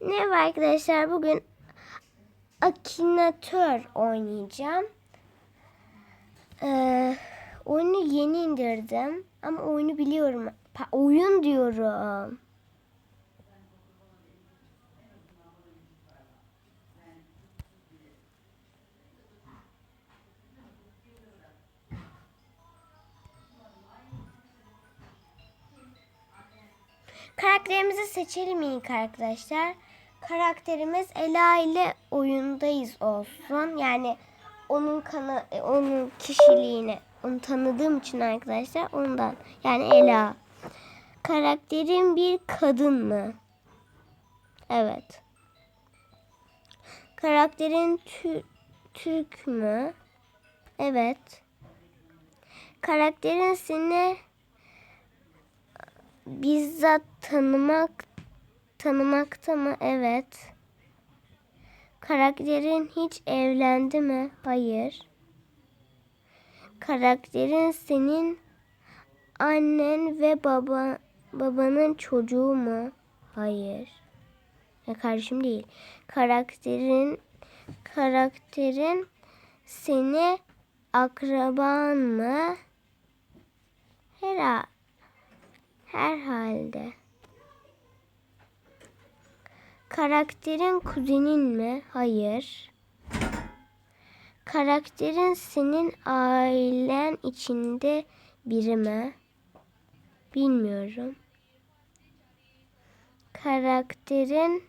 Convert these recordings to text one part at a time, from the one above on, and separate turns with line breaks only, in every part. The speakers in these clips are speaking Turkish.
Merhaba arkadaşlar. Bugün Akinator oynayacağım. Ee, oyunu yeni indirdim. Ama oyunu biliyorum. Pa- oyun diyorum. Karakterimizi seçelim ilk arkadaşlar. Karakterimiz Ela ile oyundayız olsun. Yani onun kanı, e, onun kişiliğini, onu tanıdığım için arkadaşlar ondan. Yani Ela. Karakterin bir kadın mı? Evet. Karakterin tü- Türk mü? Evet. Karakterin seni bizzat tanımak tanımakta mı? Evet. Karakterin hiç evlendi mi? Hayır. Karakterin senin annen ve baba babanın çocuğu mu? Hayır. Ya kardeşim değil. Karakterin karakterin seni akraban mı? Herhalde. Herhalde. Karakterin kuzenin mi? Hayır. Karakterin senin ailen içinde biri mi? Bilmiyorum. Karakterin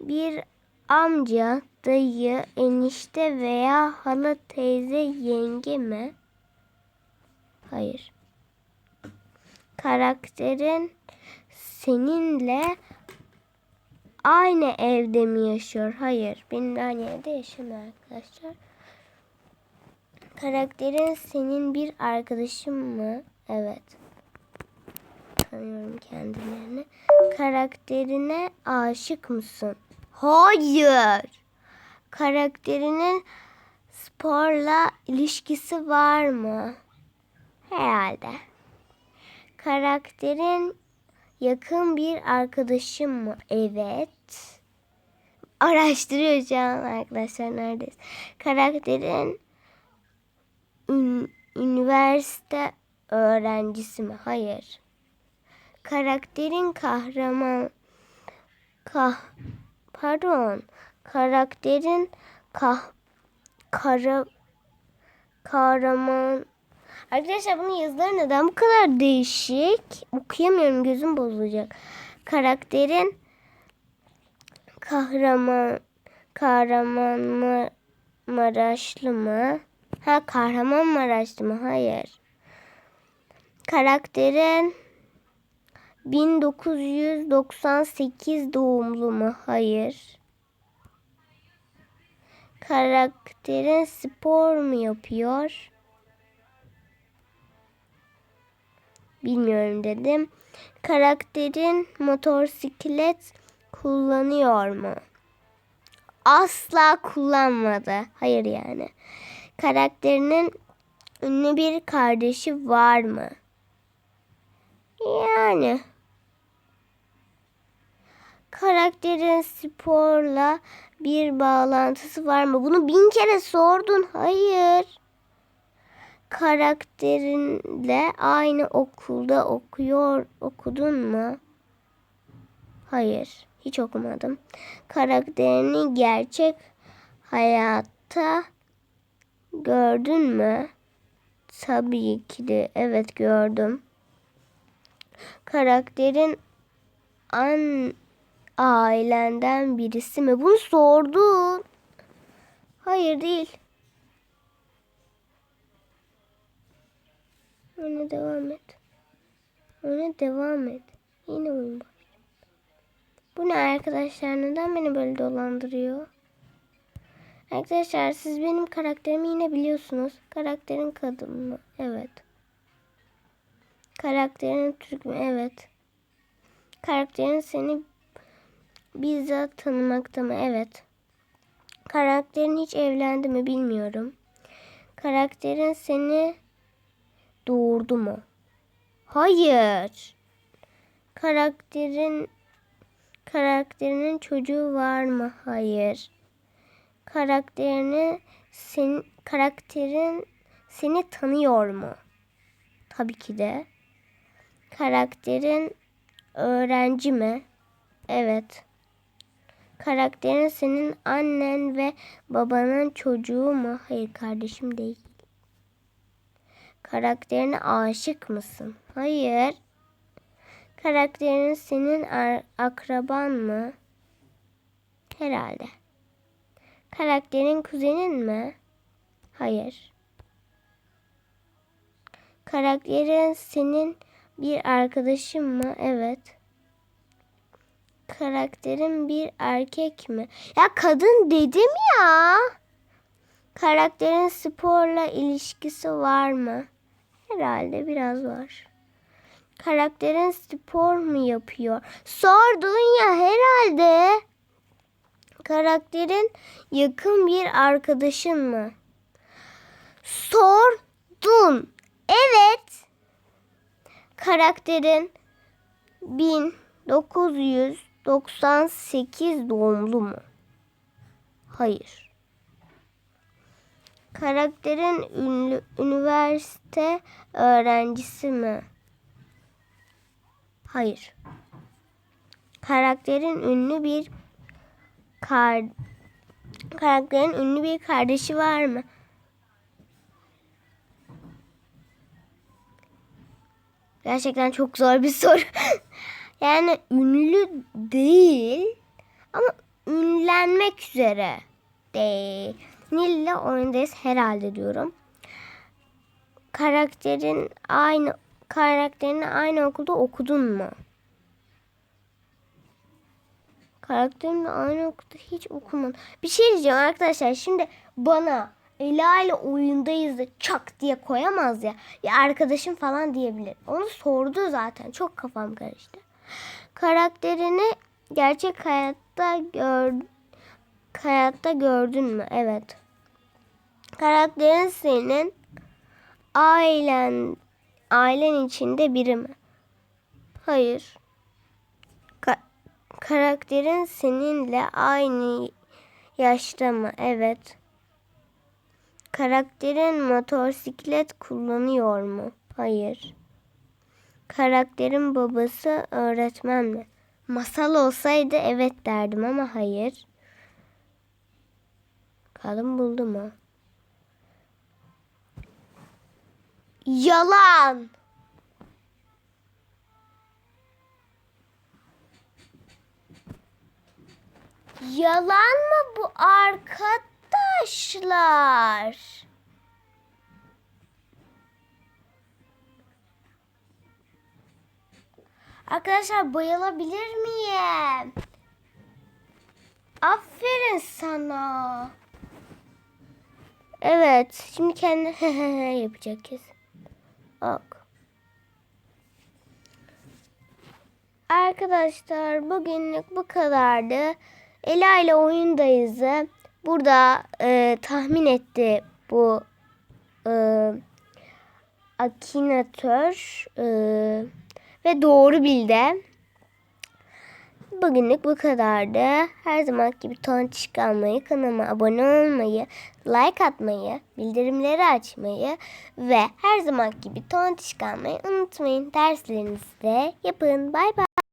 bir amca, dayı, enişte veya hala teyze, yenge mi? Hayır karakterin seninle aynı evde mi yaşıyor? Hayır. Benimle aynı evde yaşamıyor arkadaşlar. Karakterin senin bir arkadaşın mı? Evet. Tanıyorum kendilerini. Karakterine aşık mısın? Hayır. Karakterinin sporla ilişkisi var mı? Herhalde karakterin yakın bir arkadaşım mı? Evet. Araştırıyor şu arkadaşlar neredeyiz. Karakterin ün- üniversite öğrencisi mi? Hayır. Karakterin kahraman kah pardon karakterin kah kara kahraman Arkadaşlar bunun yazıları neden bu kadar değişik? Okuyamıyorum gözüm bozulacak. Karakterin kahraman kahraman mı Maraşlı mı? Ha kahraman Maraşlı mı? Hayır. Karakterin 1998 doğumlu mu? Hayır. Karakterin spor mu yapıyor? bilmiyorum dedim. Karakterin motosiklet kullanıyor mu? Asla kullanmadı. Hayır yani. Karakterinin ünlü bir kardeşi var mı? Yani. Karakterin sporla bir bağlantısı var mı? Bunu bin kere sordun. Hayır karakterinle aynı okulda okuyor okudun mu? Hayır, hiç okumadım. Karakterini gerçek hayatta gördün mü? Tabii ki de evet gördüm. Karakterin an ailenden birisi mi? Bunu sordun. Hayır değil. Öne devam et. Öne devam et. Yine oyun başladı. Bu ne arkadaşlar? Neden beni böyle dolandırıyor? Arkadaşlar siz benim karakterimi yine biliyorsunuz. Karakterin kadın mı? Evet. Karakterin Türk mü? Evet. Karakterin seni bizzat tanımakta mı? Evet. Karakterin hiç evlendi mi bilmiyorum. Karakterin seni doğurdu mu? Hayır. Karakterin Karakterinin çocuğu var mı? Hayır. Karakterini sen, karakterin seni tanıyor mu? Tabii ki de. Karakterin öğrenci mi? Evet. Karakterin senin annen ve babanın çocuğu mu? Hayır kardeşim değil. Karakterine aşık mısın? Hayır. Karakterin senin akraban mı? Herhalde. Karakterin kuzenin mi? Hayır. Karakterin senin bir arkadaşın mı? Evet. Karakterin bir erkek mi? Ya kadın dedim ya. Karakterin sporla ilişkisi var mı? Herhalde biraz var. Karakterin spor mu yapıyor? Sordun ya herhalde. Karakterin yakın bir arkadaşın mı? Sordun. Evet. Karakterin 1998 doğumlu mu? Hayır. Karakterin ünlü üniversite öğrencisi mi? Hayır. Karakterin ünlü bir kar karakterin ünlü bir kardeşi var mı? Gerçekten çok zor bir soru. yani ünlü değil ama ünlenmek üzere değil. Nil'le oyundayız herhalde diyorum. Karakterin aynı karakterini aynı okulda okudun mu? Karakterimle aynı okulda hiç okumadım. Bir şey diyeceğim arkadaşlar. Şimdi bana Ela ile oyundayız da çak diye koyamaz ya. Ya arkadaşım falan diyebilir. Onu sordu zaten. Çok kafam karıştı. Karakterini gerçek hayatta gör hayatta gördün mü? Evet. Karakterin senin ailen ailen içinde biri mi? Hayır. Ka- karakterin seninle aynı yaşta mı? Evet. Karakterin motosiklet kullanıyor mu? Hayır. Karakterin babası öğretmen mi? Masal olsaydı evet derdim ama hayır. Kadın buldu mu? Yalan. Yalan mı bu arkadaşlar? Arkadaşlar bayılabilir miyim? Aferin sana. Evet. Şimdi kendi yapacak kesin. Ok. Arkadaşlar bugünlük bu kadardı. Ela ile oyundayız. Burada e, tahmin etti bu e, Akinatör e, ve doğru bildi. Bugünlük bu kadardı. Her zaman gibi tontiş kalmayı, kanalıma abone olmayı, like atmayı, bildirimleri açmayı ve her zaman gibi tontiş kalmayı unutmayın. Derslerinizi de yapın. Bay bay.